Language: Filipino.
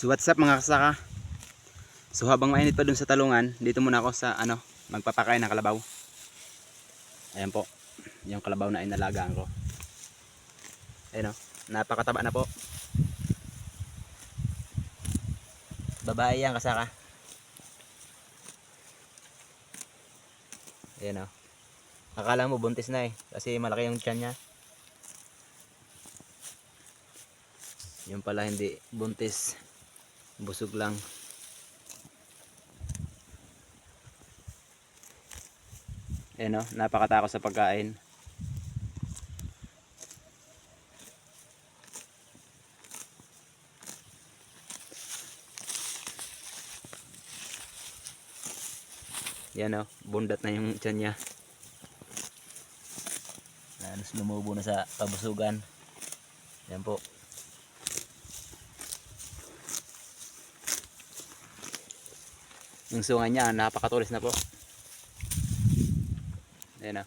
So what's up mga kasaka? So habang mainit pa dun sa talungan, dito muna ako sa ano, magpapakain ng kalabaw. Ayan po, yung kalabaw na inalagaan ko. Ayan o, napakataba na po. Babae yan kasaka. Ayan o. Akala mo buntis na eh, kasi malaki yung tiyan niya. Yung pala hindi buntis. Busog lang. Ayan o, napakatakot sa pagkain. Yan o, bundat na yung tiyan niya. Halos lumubo na sa kabusugan. Yan po. Yung sunga niya, napakatulis na po. Ayan na.